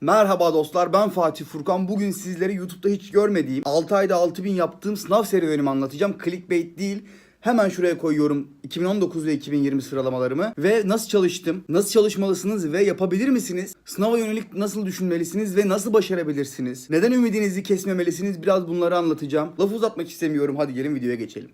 Merhaba dostlar ben Fatih Furkan. Bugün sizlere YouTube'da hiç görmediğim 6 ayda 6000 yaptığım sınav serüvenimi anlatacağım. Clickbait değil. Hemen şuraya koyuyorum 2019 ve 2020 sıralamalarımı ve nasıl çalıştım, nasıl çalışmalısınız ve yapabilir misiniz? Sınava yönelik nasıl düşünmelisiniz ve nasıl başarabilirsiniz? Neden ümidinizi kesmemelisiniz? Biraz bunları anlatacağım. Lafı uzatmak istemiyorum. Hadi gelin videoya geçelim.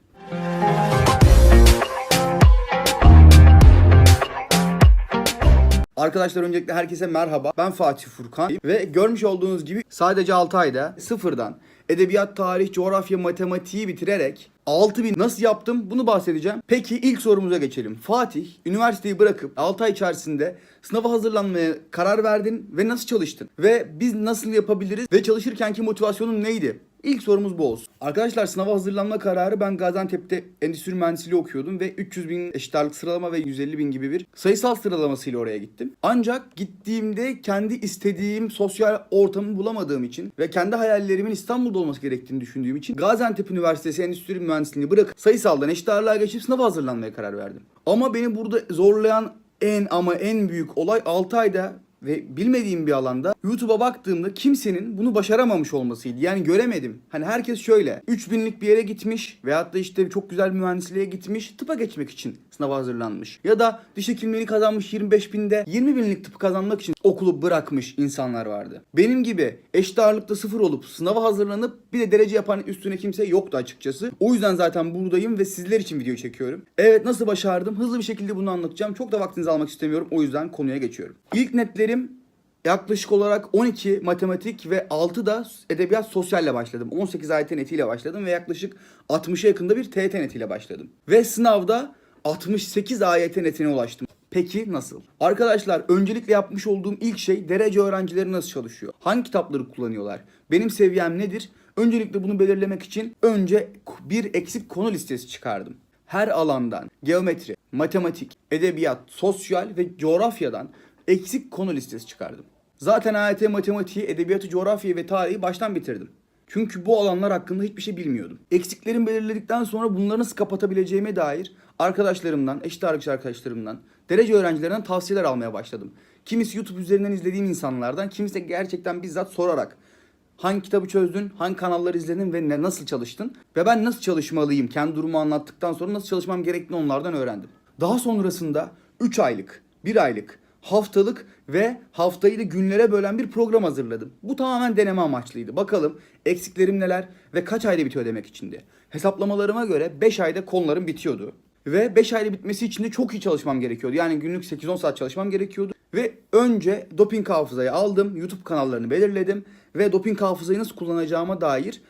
Arkadaşlar öncelikle herkese merhaba. Ben Fatih Furkan ve görmüş olduğunuz gibi sadece 6 ayda sıfırdan edebiyat, tarih, coğrafya, matematiği bitirerek 6000 nasıl yaptım bunu bahsedeceğim. Peki ilk sorumuza geçelim. Fatih üniversiteyi bırakıp 6 ay içerisinde sınava hazırlanmaya karar verdin ve nasıl çalıştın? Ve biz nasıl yapabiliriz ve çalışırkenki motivasyonun neydi? İlk sorumuz bu olsun. Arkadaşlar sınava hazırlanma kararı ben Gaziantep'te endüstri mühendisliği okuyordum ve 300 bin eşit ağırlık sıralama ve 150 bin gibi bir sayısal sıralamasıyla oraya gittim. Ancak gittiğimde kendi istediğim sosyal ortamı bulamadığım için ve kendi hayallerimin İstanbul'da olması gerektiğini düşündüğüm için Gaziantep Üniversitesi endüstri mühendisliğini bırakıp sayısaldan eşit ağırlığa geçip sınava hazırlanmaya karar verdim. Ama beni burada zorlayan en ama en büyük olay 6 ayda ve bilmediğim bir alanda YouTube'a baktığımda kimsenin bunu başaramamış olmasıydı. Yani göremedim. Hani herkes şöyle 3000'lik bir yere gitmiş veyahut da işte çok güzel bir mühendisliğe gitmiş tıpa geçmek için sınava hazırlanmış. Ya da diş hekimliğini kazanmış 25 binde 20 binlik tıpı kazanmak için okulu bırakmış insanlar vardı. Benim gibi eşit ağırlıkta sıfır olup sınava hazırlanıp bir de derece yapan üstüne kimse yoktu açıkçası. O yüzden zaten buradayım ve sizler için video çekiyorum. Evet nasıl başardım? Hızlı bir şekilde bunu anlatacağım. Çok da vaktinizi almak istemiyorum. O yüzden konuya geçiyorum. İlk netlerim Yaklaşık olarak 12 matematik ve 6 da edebiyat sosyalle başladım. 18 AYT netiyle başladım ve yaklaşık 60'a yakında bir TYT netiyle başladım. Ve sınavda 68 AYT netine ulaştım. Peki nasıl? Arkadaşlar öncelikle yapmış olduğum ilk şey derece öğrencileri nasıl çalışıyor? Hangi kitapları kullanıyorlar? Benim seviyem nedir? Öncelikle bunu belirlemek için önce bir eksik konu listesi çıkardım. Her alandan geometri, matematik, edebiyat, sosyal ve coğrafyadan eksik konu listesi çıkardım. Zaten AYT matematiği, edebiyatı, coğrafyayı ve tarihi baştan bitirdim. Çünkü bu alanlar hakkında hiçbir şey bilmiyordum. Eksiklerimi belirledikten sonra bunları nasıl kapatabileceğime dair arkadaşlarımdan, eşit ağırlıkçı arkadaşlarımdan, derece öğrencilerinden tavsiyeler almaya başladım. Kimisi YouTube üzerinden izlediğim insanlardan, kimisi gerçekten bizzat sorarak hangi kitabı çözdün, hangi kanalları izledin ve ne, nasıl çalıştın ve ben nasıl çalışmalıyım kendi durumu anlattıktan sonra nasıl çalışmam gerektiğini onlardan öğrendim. Daha sonrasında 3 aylık, 1 aylık, haftalık ve haftayı da günlere bölen bir program hazırladım. Bu tamamen deneme amaçlıydı. Bakalım eksiklerim neler ve kaç ayda bitiyor demek içindi. Hesaplamalarıma göre 5 ayda konularım bitiyordu. Ve 5 ayda bitmesi için de çok iyi çalışmam gerekiyordu. Yani günlük 8-10 saat çalışmam gerekiyordu. Ve önce doping hafızayı aldım. YouTube kanallarını belirledim. Ve doping hafızayı nasıl kullanacağıma dair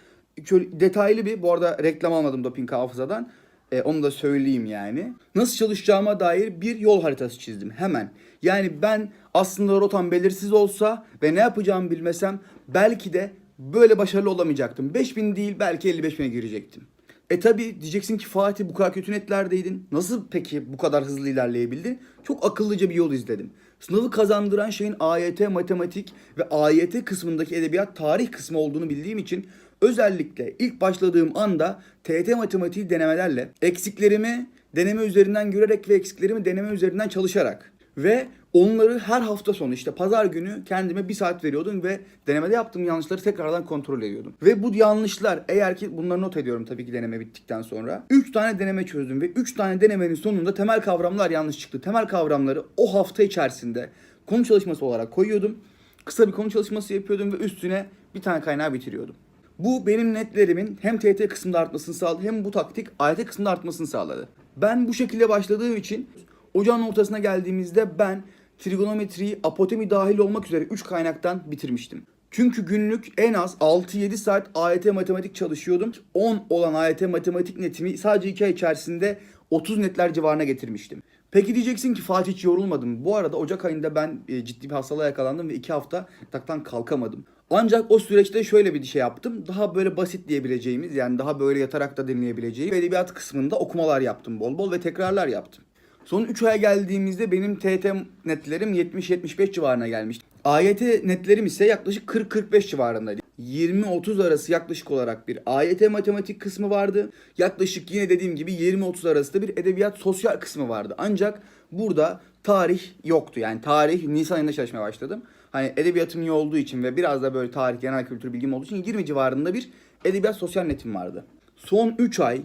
detaylı bir, bu arada reklam almadım doping hafızadan. E, onu da söyleyeyim yani. Nasıl çalışacağıma dair bir yol haritası çizdim hemen. Yani ben aslında rotam belirsiz olsa ve ne yapacağımı bilmesem belki de böyle başarılı olamayacaktım. 5000 değil belki 55 bine girecektim. E tabi diyeceksin ki Fatih bu kadar kötü netlerdeydin. Nasıl peki bu kadar hızlı ilerleyebildin? Çok akıllıca bir yol izledim. Sınavı kazandıran şeyin AYT matematik ve AYT kısmındaki edebiyat tarih kısmı olduğunu bildiğim için özellikle ilk başladığım anda TYT matematiği denemelerle eksiklerimi deneme üzerinden görerek ve eksiklerimi deneme üzerinden çalışarak ve onları her hafta sonu işte pazar günü kendime bir saat veriyordum ve denemede yaptığım yanlışları tekrardan kontrol ediyordum. Ve bu yanlışlar eğer ki bunları not ediyorum tabii ki deneme bittikten sonra. 3 tane deneme çözdüm ve 3 tane denemenin sonunda temel kavramlar yanlış çıktı. Temel kavramları o hafta içerisinde konu çalışması olarak koyuyordum. Kısa bir konu çalışması yapıyordum ve üstüne bir tane kaynağı bitiriyordum. Bu benim netlerimin hem TYT kısmında artmasını sağladı hem bu taktik AYT kısmında artmasını sağladı. Ben bu şekilde başladığım için ocağın ortasına geldiğimizde ben trigonometriyi apotemi dahil olmak üzere 3 kaynaktan bitirmiştim. Çünkü günlük en az 6-7 saat AYT matematik çalışıyordum. 10 olan AYT matematik netimi sadece 2 ay içerisinde 30 netler civarına getirmiştim. Peki diyeceksin ki Fatih hiç yorulmadım. Bu arada Ocak ayında ben e, ciddi bir hastalığa yakalandım ve 2 hafta yataktan kalkamadım. Ancak o süreçte şöyle bir şey yaptım. Daha böyle basit diyebileceğimiz yani daha böyle yatarak da dinleyebileceğim edebiyat kısmında okumalar yaptım bol bol ve tekrarlar yaptım. Son 3 aya geldiğimizde benim TET netlerim 70-75 civarına gelmişti. AYT netlerim ise yaklaşık 40-45 civarındaydı. 20-30 arası yaklaşık olarak bir AYT matematik kısmı vardı. Yaklaşık yine dediğim gibi 20-30 arası da bir edebiyat sosyal kısmı vardı. Ancak burada tarih yoktu. Yani tarih Nisan ayında çalışmaya başladım. hani edebiyatım iyi olduğu için ve biraz da böyle tarih, genel kültür bilgim olduğu için 20 civarında bir edebiyat sosyal netim vardı. Son 3 ay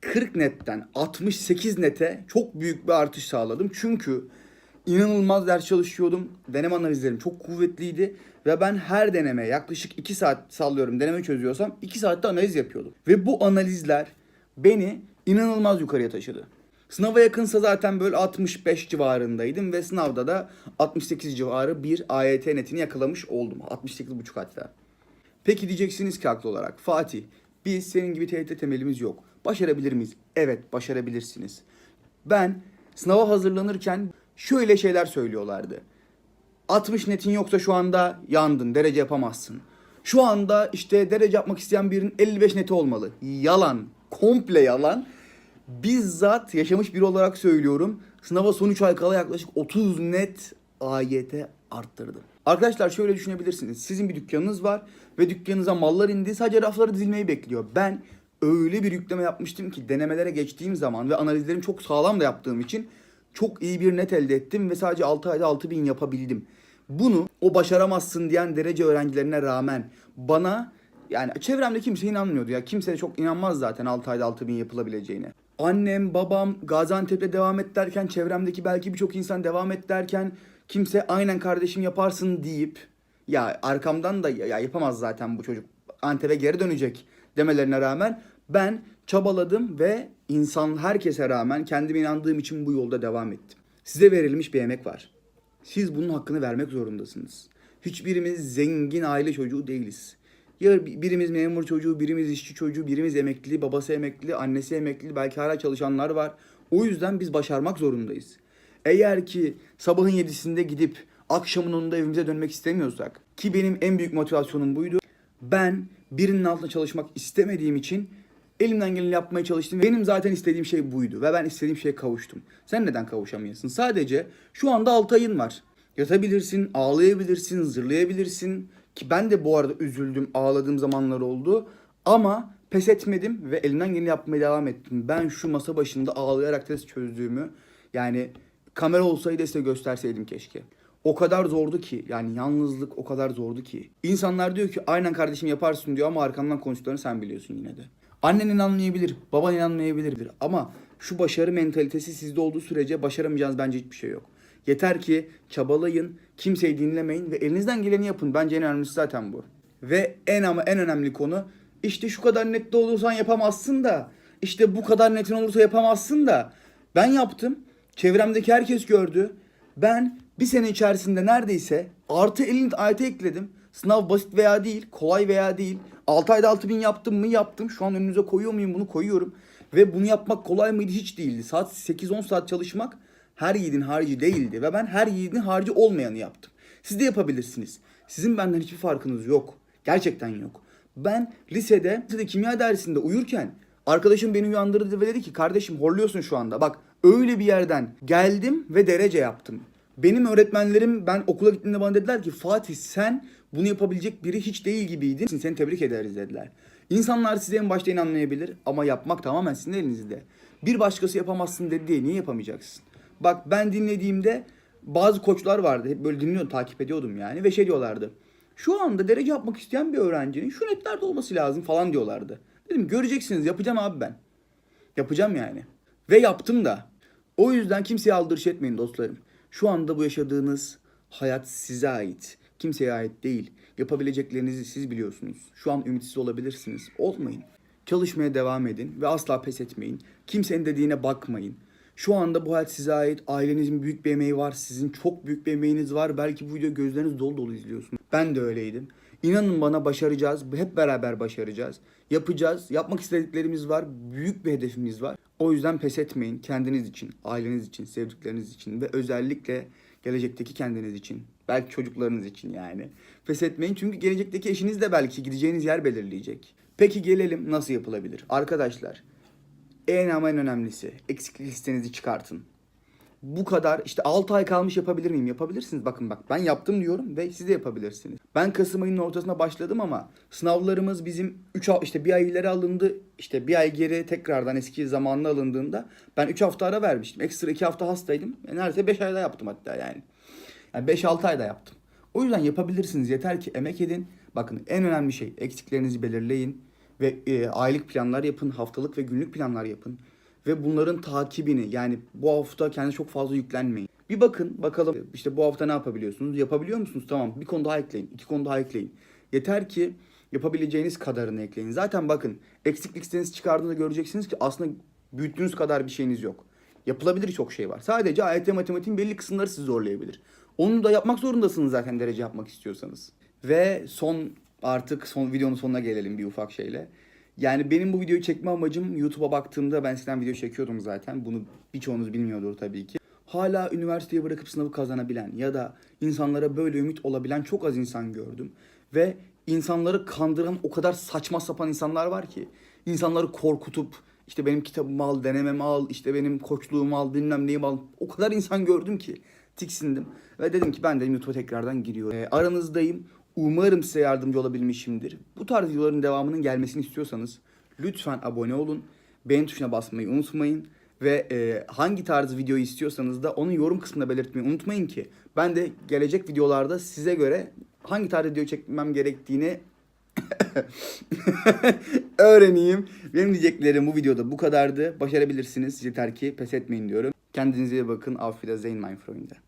40 netten 68 nete çok büyük bir artış sağladım. Çünkü inanılmaz ders çalışıyordum. Deneme analizlerim çok kuvvetliydi. Ve ben her deneme yaklaşık 2 saat sallıyorum deneme çözüyorsam 2 saatte analiz yapıyordum. Ve bu analizler beni inanılmaz yukarıya taşıdı. Sınava yakınsa zaten böyle 65 civarındaydım ve sınavda da 68 civarı bir AYT netini yakalamış oldum. 68,5 hatta. Peki diyeceksiniz ki haklı olarak Fatih biz senin gibi TYT temelimiz yok. Başarabilir miyiz? Evet başarabilirsiniz. Ben sınava hazırlanırken şöyle şeyler söylüyorlardı. 60 netin yoksa şu anda yandın, derece yapamazsın. Şu anda işte derece yapmak isteyen birinin 55 neti olmalı. Yalan, komple yalan. Bizzat yaşamış biri olarak söylüyorum. Sınava son 3 ay kala yaklaşık 30 net AYT arttırdım. Arkadaşlar şöyle düşünebilirsiniz. Sizin bir dükkanınız var ve dükkanınıza mallar indi. Sadece rafları dizilmeyi bekliyor. Ben öyle bir yükleme yapmıştım ki denemelere geçtiğim zaman ve analizlerimi çok sağlam da yaptığım için çok iyi bir net elde ettim ve sadece 6 ayda 6000 yapabildim. Bunu o başaramazsın diyen derece öğrencilerine rağmen bana yani çevremde kimse inanmıyordu ya. Kimse çok inanmaz zaten 6 ayda 6000 yapılabileceğine. Annem, babam Gaziantep'te devam et derken çevremdeki belki birçok insan devam et derken kimse aynen kardeşim yaparsın deyip ya arkamdan da ya yapamaz zaten bu çocuk Antep'e geri dönecek demelerine rağmen ben çabaladım ve insan herkese rağmen kendime inandığım için bu yolda devam ettim. Size verilmiş bir emek var. Siz bunun hakkını vermek zorundasınız. Hiçbirimiz zengin aile çocuğu değiliz. Ya birimiz memur çocuğu, birimiz işçi çocuğu, birimiz emekli, babası emekli, annesi emekli, belki hala çalışanlar var. O yüzden biz başarmak zorundayız. Eğer ki sabahın yedisinde gidip akşamın onunda evimize dönmek istemiyorsak ki benim en büyük motivasyonum buydu. Ben birinin altında çalışmak istemediğim için elimden geleni yapmaya çalıştım. Benim zaten istediğim şey buydu ve ben istediğim şeye kavuştum. Sen neden kavuşamıyorsun? Sadece şu anda 6 ayın var. Yatabilirsin, ağlayabilirsin, zırlayabilirsin. Ki ben de bu arada üzüldüm, ağladığım zamanlar oldu. Ama pes etmedim ve elimden geleni yapmaya devam ettim. Ben şu masa başında ağlayarak test çözdüğümü yani kamera olsaydı size gösterseydim keşke. O kadar zordu ki yani yalnızlık o kadar zordu ki. İnsanlar diyor ki aynen kardeşim yaparsın diyor ama arkamdan konuştuklarını sen biliyorsun yine de. Annen inanmayabilir, baban inanmayabilir ama şu başarı mentalitesi sizde olduğu sürece başaramayacağınız bence hiçbir şey yok. Yeter ki çabalayın, kimseyi dinlemeyin ve elinizden geleni yapın. Bence en önemlisi zaten bu. Ve en ama en önemli konu işte şu kadar nette olursan yapamazsın da işte bu kadar netin olursa yapamazsın da ben yaptım. Çevremdeki herkes gördü. Ben bir sene içerisinde neredeyse artı 50 ayet ekledim. Sınav basit veya değil, kolay veya değil. 6 ayda 6000 yaptım mı? Yaptım. Şu an önünüze koyuyor muyum? Bunu koyuyorum. Ve bunu yapmak kolay mıydı? Hiç değildi. Saat 8-10 saat çalışmak her yiğidin harcı değildi. Ve ben her yiğidin harcı olmayanı yaptım. Siz de yapabilirsiniz. Sizin benden hiçbir farkınız yok. Gerçekten yok. Ben lisede, lisede kimya dersinde uyurken arkadaşım beni uyandırdı ve dedi ki kardeşim horluyorsun şu anda. Bak öyle bir yerden geldim ve derece yaptım. Benim öğretmenlerim ben okula gittiğimde bana dediler ki Fatih sen bunu yapabilecek biri hiç değil gibiydin. Seni tebrik ederiz dediler. İnsanlar size en başta inanmayabilir ama yapmak tamamen sizin elinizde. Bir başkası yapamazsın dedi diye niye yapamayacaksın? Bak ben dinlediğimde bazı koçlar vardı. Hep böyle dinliyordum, takip ediyordum yani ve şey diyorlardı. Şu anda derece yapmak isteyen bir öğrencinin şu netlerde olması lazım falan diyorlardı. Dedim göreceksiniz yapacağım abi ben. Yapacağım yani. Ve yaptım da. O yüzden kimseye aldırış etmeyin dostlarım. Şu anda bu yaşadığınız hayat size ait. Kimseye ait değil. Yapabileceklerinizi siz biliyorsunuz. Şu an ümitsiz olabilirsiniz. Olmayın. Çalışmaya devam edin ve asla pes etmeyin. Kimsenin dediğine bakmayın. Şu anda bu hayat size ait. Ailenizin büyük bir emeği var. Sizin çok büyük bir emeğiniz var. Belki bu videoyu gözleriniz dolu dolu izliyorsunuz. Ben de öyleydim. İnanın bana başaracağız. Hep beraber başaracağız. Yapacağız. Yapmak istediklerimiz var. Büyük bir hedefimiz var. O yüzden pes etmeyin. Kendiniz için, aileniz için, sevdikleriniz için ve özellikle gelecekteki kendiniz için. Belki çocuklarınız için yani. Pes etmeyin çünkü gelecekteki eşiniz de belki gideceğiniz yer belirleyecek. Peki gelelim nasıl yapılabilir? Arkadaşlar en ama en önemlisi eksiklik listenizi çıkartın. Bu kadar işte 6 ay kalmış yapabilir miyim? Yapabilirsiniz. Bakın bak ben yaptım diyorum ve siz de yapabilirsiniz. Ben Kasım ayının ortasına başladım ama sınavlarımız bizim 3 işte bir ay ileri alındı. İşte bir ay geri tekrardan eski zamanına alındığında ben 3 hafta ara vermiştim. Ekstra 2 hafta hastaydım. E neredeyse 5 ayda yaptım hatta yani. Yani 5-6 ayda yaptım. O yüzden yapabilirsiniz. Yeter ki emek edin. Bakın en önemli şey eksiklerinizi belirleyin ve e, aylık planlar yapın, haftalık ve günlük planlar yapın ve bunların takibini yani bu hafta kendinize çok fazla yüklenmeyin. Bir bakın bakalım işte bu hafta ne yapabiliyorsunuz? Yapabiliyor musunuz? Tamam bir konu daha ekleyin, iki konu daha ekleyin. Yeter ki yapabileceğiniz kadarını ekleyin. Zaten bakın eksiklik listenizi çıkardığında göreceksiniz ki aslında büyüttüğünüz kadar bir şeyiniz yok. Yapılabilir çok şey var. Sadece AYT matematiğin belli kısımları sizi zorlayabilir. Onu da yapmak zorundasınız zaten derece yapmak istiyorsanız. Ve son artık son videonun sonuna gelelim bir ufak şeyle. Yani benim bu videoyu çekme amacım YouTube'a baktığımda ben eskiden video çekiyordum zaten. Bunu birçoğunuz bilmiyordur tabii ki. Hala üniversiteyi bırakıp sınavı kazanabilen ya da insanlara böyle ümit olabilen çok az insan gördüm. Ve insanları kandıran o kadar saçma sapan insanlar var ki. insanları korkutup işte benim kitabımı al, denememi al, işte benim koçluğumu al, bilmem neyimi al. O kadar insan gördüm ki tiksindim. Ve dedim ki ben de YouTube'a tekrardan giriyorum. Ee, aranızdayım. Umarım size yardımcı olabilmişimdir. Bu tarz videoların devamının gelmesini istiyorsanız lütfen abone olun. Beğen tuşuna basmayı unutmayın. Ve e, hangi tarz video istiyorsanız da onu yorum kısmında belirtmeyi unutmayın ki ben de gelecek videolarda size göre hangi tarz video çekmem gerektiğini öğreneyim. Benim diyeceklerim bu videoda bu kadardı. Başarabilirsiniz. Yeter ki pes etmeyin diyorum. Kendinize iyi bakın. Auf Wiedersehen mein Freunde.